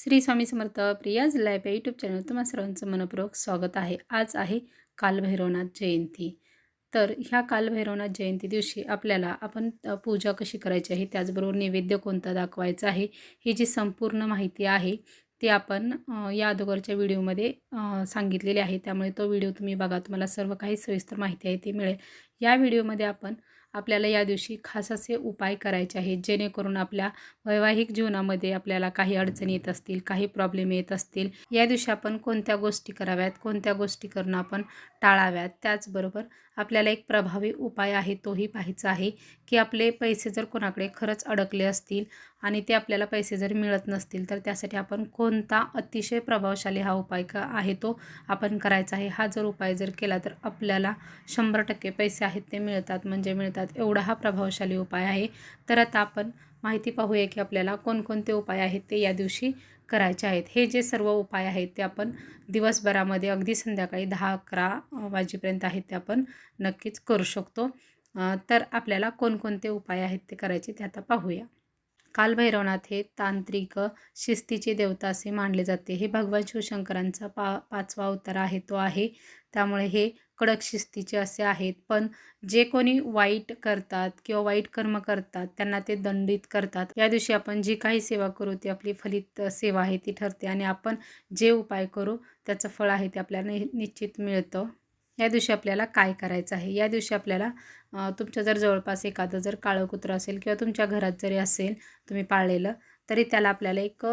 Shri Swami Samarth Priya's life या YouTube channel तुम्हा सर्वांचं मनपूर्वक स्वागत आहे. आज आहे कालभैरवनाथ जयंती. तर ह्या कालभैरवनाथ जयंती दिवशी आपल्याला आपण पूजा कशी करायची आहे त्याचबरोबर नैवेद्य कोणता दाखवायचा आहे ही जी संपूर्ण माहिती आहे ती आपण या अगोदरच्या व्हिडिओमध्ये सांगितलेली आहे. त्यामुळे तो व्हिडिओ तुम्ही बघा. तुम्हाला सर्व काही सविस्तर माहिती आहे ती मिळेल. या व्हिडिओमध्ये आपण आपल्याला या दिवशी खास असे उपाय करायचे आहेत जेणेकरून आपल्या वैवाहिक जीवनामध्ये आपल्याला काही अडचणी येत असतील काही प्रॉब्लेम येत असतील. या दिवशी आपण कोणत्या गोष्टी कराव्यात कोणत्या गोष्टी करणं आपण टाळाव्यात त्याचबरोबर आपल्याला एक प्रभावी उपाय आहे तोही पाहायचा आहे की आपले पैसे जर कोणाकडे खरंच अडकले असतील आणि ते आपल्याला पैसे जर मिळत नसतील तर त्यासाठी आपण कोणता अतिशय प्रभावशाली हा उपाय का आहे तो आपण करायचा आहे. हा जर उपाय जर केला तर आपल्याला शंभर टक्के पैसे आहेत ते मिळतात. म्हणजे मिळतात. एवढा हा प्रभावशाली उपाय आहे. तर आता आपण माहिती पाहूया की आपल्याला कोणकोणते उपाय आहेत ते या दिवशी करायचे आहेत. हे जे सर्व उपाय आहेत ते आपण दिवसभरामध्ये अगदी संध्याकाळी दहा अकरा वाजेपर्यंत आहेत ते आपण नक्कीच करू शकतो. तर आपल्याला कोणकोणते उपाय आहेत ते करायचे ते आता पाहूया. कालभैरवनाथ हे तांत्रिक शिस्तीचे देवता असे मानले जाते. हे भगवान शिवशंकरांचा पा पाचवा अवतार आहे तो आहे. त्यामुळे हे कडक शिस्तीचे असे आहेत. पण जे कोणी वाईट करतात किंवा वाईट कर्म करतात त्यांना ते दंडित करतात. या दिवशी आपण जी काही सेवा करू ती आपली फलित सेवा आहे ती ठरते. आणि आपण जे उपाय करू त्याचं फळ आहे ते आपल्याला नि निश्चित मिळतं. या दिवशी आपल्याला काय करायचं आहे? या दिवशी आपल्याला तुमच्या जर जवळपास एखादं जर काळं कुत्रं असेल किंवा तुमच्या घरात जरी असेल तुम्ही पाळलेलं तरी त्याला आपल्याला एक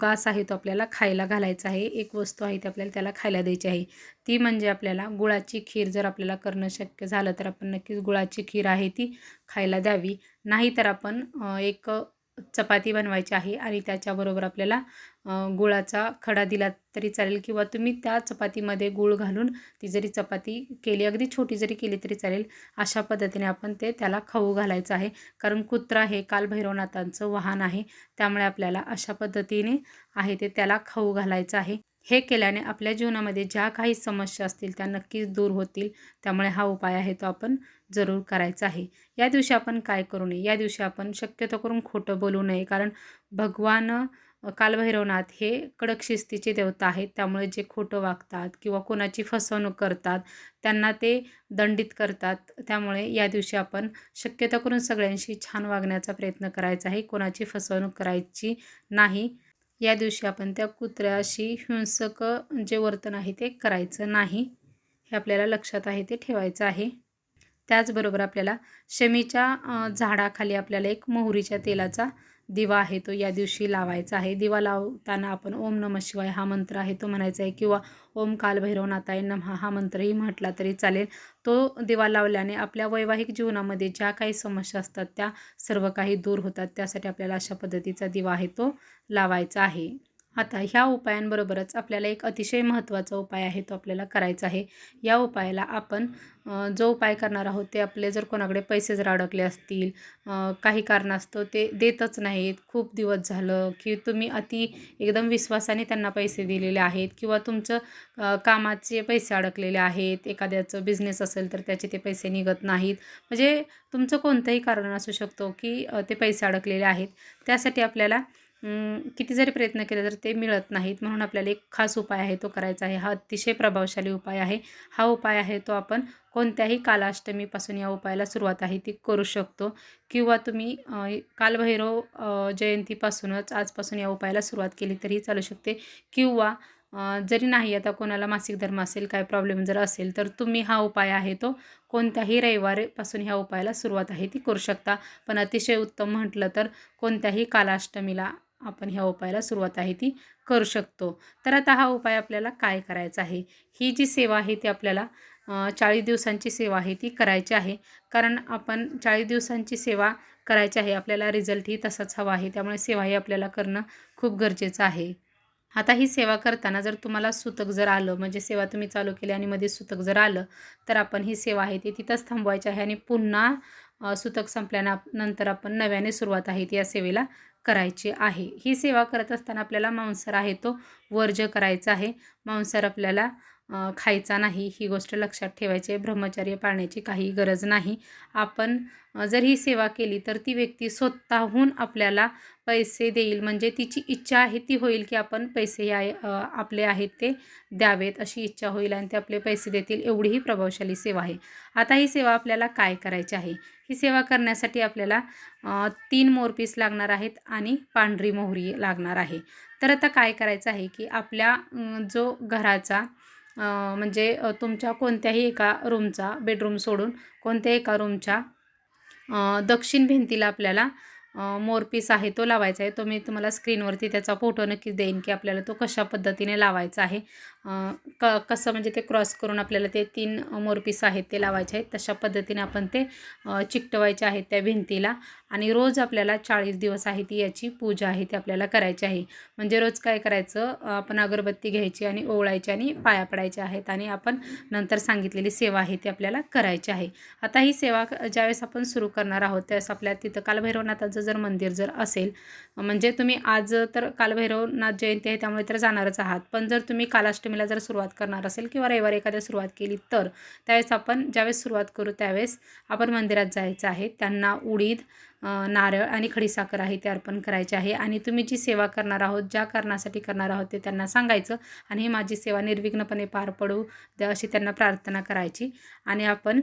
घास आहे तो आपल्याला खायला घालायचा आहे. एक वस्तू आहे ती आपल्याला त्याला खायला द्यायची आहे. ती म्हणजे आपल्याला गुळाची खीर जर आपल्याला करणं शक्य झालं तर आपण नक्कीच गुळाची खीर आहे ती खायला द्यावी. नाही तर आपण एक चपाती बनवायची आहे आणि त्याच्याबरोबर आपल्याला गुळाचा खडा दिला तरी चालेल किंवा तुम्ही त्या चपातीमध्ये गूळ घालून ती जरी चपाती केली अगदी छोटी जरी केली तरी चालेल अशा पद्धतीने आपण ते त्याला खाऊ घालायचं आहे. कारण कुत्रा हे कालभैरवनाथांचं वाहन आहे त्यामुळे आपल्याला अशा पद्धतीने आहे ते त्याला खाऊ घालायचं आहे. हे केल्याने आपल्या जीवनामध्ये ज्या काही समस्या असतील त्या नक्कीच दूर होतील. त्यामुळे हा उपाय आहे तो आपण जरूर करायचा आहे. या दिवशी आपण काय करू नये? या दिवशी आपण शक्यतो करून खोटं बोलू नये. कारण भगवान कालभैरवनाथ हे कडक शिस्तीचे देवता आहेत. त्यामुळे जे खोटं वागतात किंवा कोणाची फसवणूक करतात त्यांना ते दंडित करतात. त्यामुळे या दिवशी आपण शक्यतो करून सगळ्यांशी छान वागण्याचा प्रयत्न करायचा आहे. कोणाची फसवणूक करायची नाही. या दिवशी आपण त्या कुत्र्याशी हिंसक जे वर्तन आहे ते करायचं नाही. हे आपल्याला लक्षात आहे ते ठेवायचं आहे. त्याचबरोबर आपल्याला शमीच्या झाडाखाली आपल्याला एक मोहरीच्या तेलाचा दिवा आहे तो या दिवशी लावायचा आहे. दिवा लावताना आपण ओम नम शिवाय हा मंत्र आहे. तो म्हणायचा आहे किंवा ओम कालभैरवनाथाय नमहा हा मंत्रही म्हटला तरी चालेल. तो दिवा लावल्याने आपल्या वैवाहिक जीवनामध्ये ज्या काही समस्या असतात त्या सर्व काही दूर होतात. त्यासाठी आपल्याला अशा पद्धतीचा दिवा आहे तो लावायचा आहे. आता ह्या उपायांबरोबरच आपल्याला एक अतिशय महत्त्वाचा उपाय आहे तो आपल्याला करायचा आहे. या उपायाला आपण जो उपाय करणार आहोत ते आपले जर कोणाकडे पैसे जर अडकले असतील काही कारणास्तव ते देतच नाहीत. खूप दिवस झालं की तुम्ही अति एकदम विश्वासाने त्यांना पैसे दिलेले आहेत किंवा तुमचं कामाचे पैसे अडकलेले आहेत एखाद्याचं बिझनेस असेल तर त्याचे ते पैसे निघत नाहीत. म्हणजे तुमचं कोणतंही कारण असू शकतो की ते पैसे अडकलेले आहेत. त्यासाठी आपल्याला किती जरी प्रयत्न केले तर ते मिळत नाहीत म्हणून आपल्याला एक खास उपाय आहे तो करायचा आहे. हा अतिशय प्रभावशाली उपाय आहे. हा उपाय आहे तो आपण कोणत्याही कालाष्टमीपासून या उपायाला सुरुवात आहे ती करू शकतो. किंवा तुम्ही कालभैरव जयंतीपासूनच आजपासून या उपायाला सुरुवात केली तरीही चालू शकते. किंवा जरी नाही आता कोणाला मासिक धर्म असेल काय प्रॉब्लेम जर असेल तर तुम्ही हा उपाय आहे तो कोणत्याही रविवारीपासून ह्या उपायाला सुरुवात आहे ती करू शकता. पण अतिशय उत्तम म्हटलं तर कोणत्याही कालाष्टमीला आपण ह्या उपायाला सुरुवात आहे ती करू शकतो. तर आता हा उपाय आपल्याला काय करायचा आहे? ही जी सेवा आहे ती आपल्याला चाळीस दिवसांची सेवा आहे ती करायची आहे. कारण आपण चाळीस दिवसांची सेवा करायची आहे आपल्याला रिझल्टही तसाच हवा आहे. त्यामुळे सेवा ही आपल्याला करणं खूप गरजेचं आहे. आता ही सेवा करताना जर तुम्हाला सुतक जर आलं म्हणजे सेवा तुम्ही चालू केली आणि मध्ये सुतक जर आलं तर आपण ही सेवा आहे ती तिथंच थांबवायची आहे आणि पुन्हा सुतक संपल्यानंतर आपण नव्याने सुरुवात आहे ती या सेवेला करायची आहे. ही सेवा करत असताना आपल्याला मांसर आहे तो वर्ज करायचा आहे. मांसर आपल्याला खायचा नाही ही गोष्ट लक्षात ठेवायची आहे ब्रह्मचर्य पाळण्याची काही गरज नाही. आपण जर ही सेवा केली तर ती व्यक्ती स्वतःहून आपल्याला पैसे देईल. म्हणजे तिची इच्छा आहे ती होईल की आपण पैसे या आपले आहेत ते द्यावेत अशी इच्छा होईल आणि ते आपले पैसे देतील एवढी ही प्रभावशाली सेवा आहे. आता ही सेवा आपल्याला काय करायची आहे? ही सेवा करण्यासाठी आपल्याला तीन मोरपीस लागणार आहेत आणि पांढरी मोहरी लागणार आहे. तर आता काय करायचं आहे की आपल्या जो घराचा म्हणजे तुमच्या कोणत्याही एका रूमचा बेडरूम सोडून कोणत्याही एका रूमच्या दक्षिण भिंतीला आपल्याला मोरपीस आहे तो लावायचा आहे. तो मी तुम्हाला स्क्रीनवरती त्याचा फोटो नक्कीच देईन की आपल्याला तो कशा पद्धतीने लावायचा आहे. क कसं म्हणजे ते क्रॉस करून आपल्याला ते तीन मोरपीस आहेत ते लावायचे आहेत. तशा पद्धतीने आपण ते चिकटवायचे आहेत त्या भिंतीला. आणि रोज आपल्याला चाळीस दिवस आहे ती याची पूजा आहे ती आपल्याला करायची आहे. म्हणजे रोज काय करायचं? आपण अगरबत्ती घ्यायची आणि ओवळायची आणि पाया पडायच्या आहेत आणि आपण नंतर सांगितलेली सेवा आहे ती आपल्याला करायची आहे. आता ही सेवा क- ज्यावेळेस आपण सुरू करणार आहोत त्यावेळेस आपल्या तिथं कालभैरवनाथाचं जर मंदिर जर असेल म्हणजे तुम्ही आज तर कालभैरवनाथ जयंती आहे त्यामुळे तर जाणारच आहात. पण जर तुम्ही कालाष्टमीला जर सुरुवात करणार असेल किंवा रविवारी एखाद्या सुरुवात केली तर त्यावेळेस आपण ज्यावेळेस सुरुवात करू त्यावेळेस आपण मंदिरात जायचं आहे. त्यांना उडीद नारळ आणि खडीसाखर आहे ते अर्पण करायचे आहे आणि तुम्ही जी सेवा करणार आहोत ज्या कारणासाठी करणार आहोत ते त्यांना सांगायचं आणि ही माझी सेवा निर्विघ्नपणे पार पडू द्या अशी त्यांना प्रार्थना करायची. आणि आपण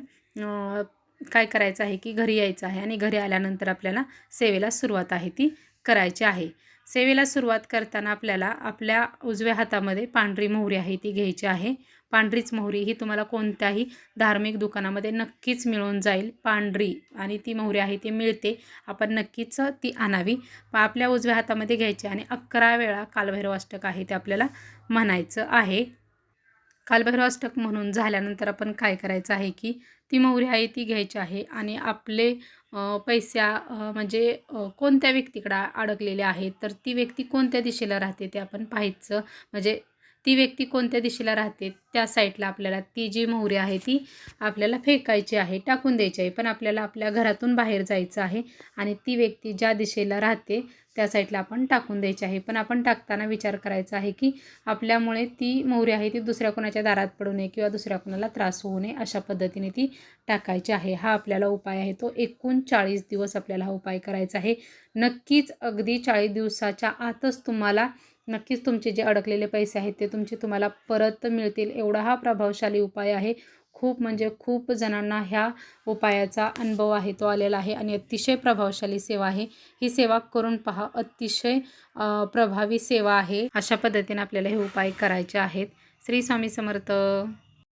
काय करायचं आहे की घरी यायचं आहे आणि घरी आल्यानंतर आपल्याला सेवेला सुरुवात आहे ती करायची आहे. सेवेला सुरुवात करताना आपल्याला आपल्या उजव्या हातामध्ये पांढरी मोहरी आहे ती घ्यायची आहे. पांढरीच मोहरी ही तुम्हाला कोणत्याही धार्मिक दुकानामध्ये नक्कीच मिळून जाईल. पांढरी आणि ती मोहरी आहे ती मिळते. आपण नक्कीच ती आणावी. प आपल्या उजव्या हातामध्ये घ्यायची आणि अकरा वेळा कालभैरव अष्टक आहे ते आपल्याला म्हणायचं आहे. कालभैरवाष्टक म्हणून झाल्यानंतर आपण काय करायचं आहे की ती मोहरी आहे ती घ्यायची आहे आणि आपले पैसा म्हणजे कोणत्या व्यक्तीकडे अडकलेले आहेत तर ती व्यक्ती कोणत्या दिशेला राहते ते आपण पाहायचं. म्हणजे ती व्यक्ती कोणत्या दिशेला राहते त्या साईडला आपल्याला ती जी मोहरी आहे ती आपल्याला फेकायची आहे टाकून द्यायची आहे. पण आपल्याला आपल्या घरातून बाहेर जायचं आहे आणि ती व्यक्ती ज्या दिशेला राहते त्या साईडला आपण टाकून द्यायची आहे. पण आपण टाकताना विचार करायचा आहे की आपल्यामुळे ती मोहरी आहे ती दुसऱ्या कोणाच्या दारात पडू नये किंवा दुसऱ्या कोणाला त्रास होऊ नये अशा पद्धतीने ती टाकायची आहे. हा आपल्याला उपाय आहे. तो एकूण चाळीस दिवस आपल्याला हा उपाय करायचा आहे. नक्कीच अगदी चाळीस दिवसाच्या आतच तुम्हाला नक्कीच तुमचे जे अडकलेले पैसे आहेत ते तुमचे तुम्हाला परत मिळतील. एवढा हा प्रभावशाली उपाय आहे. खूप म्हणजे खूप जणांना ह्या उपायाचा अनुभव आहे तो आलेला आहे आणि अतिशय प्रभावशाली सेवा आहे. ही सेवा करून पहा अतिशय प्रभावी सेवा आहे. अशा पद्धतीने आपल्याला हे उपाय करायचे आहेत. श्री स्वामी समर्थ.